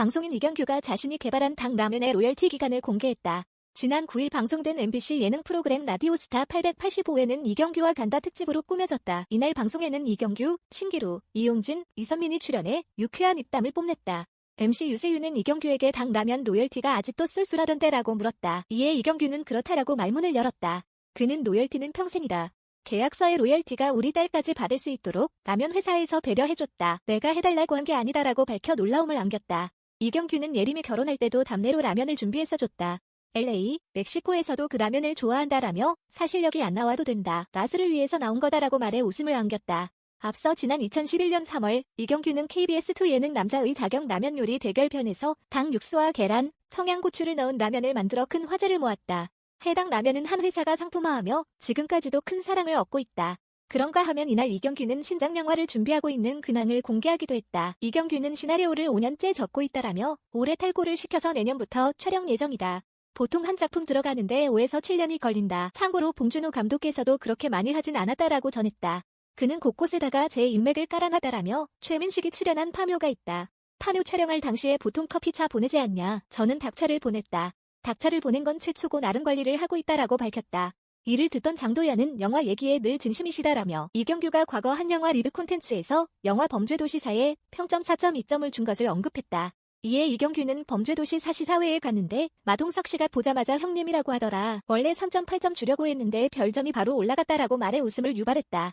방송인 이경규가 자신이 개발한 닭 라면의 로열티 기간을 공개했다. 지난 9일 방송된 MBC 예능 프로그램 라디오스타 885회는 이경규와 간다 특집으로 꾸며졌다. 이날 방송에는 이경규, 신기루, 이용진, 이선민이 출연해 유쾌한 입담을 뽐냈다. MC 유세윤은 이경규에게 닭 라면 로열티가 아직도 쏠쏠하던데라고 물었다. 이에 이경규는 그렇다라고 말문을 열었다. 그는 로열티는 평생이다. 계약서의 로열티가 우리 딸까지 받을 수 있도록 라면 회사에서 배려해줬다. 내가 해달라고 한 게 아니다라고 밝혀 놀라움을 안겼다. 이경규는 예림이 결혼할 때도 답례로 라면을 준비해서 줬다. LA, 멕시코에서도 그 라면을 좋아한다라며 사실력이 안 나와도 된다. 라스를 위해서 나온 거다라고 말해 웃음을 안겼다. 앞서 지난 2011년 3월 이경규는 KBS2 예능 남자의 자격 라면 요리 대결편에서 닭 육수와 계란, 청양고추를 넣은 라면을 만들어 큰 화제를 모았다. 해당 라면은 한 회사가 상품화하며 지금까지도 큰 사랑을 얻고 있다. 그런가 하면 이날 이경규는 신작 영화를 준비하고 있는 근황을 공개하기도 했다. 이경규는 시나리오를 5년째 적고 있다라며 올해 탈고를 시켜서 내년부터 촬영 예정이다. 보통 한 작품 들어가는데 5에서 7년이 걸린다. 참고로 봉준호 감독께서도 그렇게 많이 하진 않았다라고 전했다. 그는 곳곳에다가 제 인맥을 깔아놨다라며 최민식이 출연한 파묘가 있다. 파묘 촬영할 당시에 보통 커피차 보내지 않냐. 저는 닭차를 보냈다. 닭차를 보낸 건 최초고 나름 관리를 하고 있다라고 밝혔다. 이를 듣던 장도연은 영화 얘기에 늘 진심이시다라며 이경규가 과거 한 영화 리뷰 콘텐츠에서 영화 범죄도시사에 평점 4.2점을 준 것을 언급했다. 이에 이경규는 범죄도시 사시사회에 갔는데 마동석 씨가 보자마자 형님이라고 하더라. 원래 3.8점 주려고 했는데 별점이 바로 올라갔다라고 말해 웃음을 유발했다.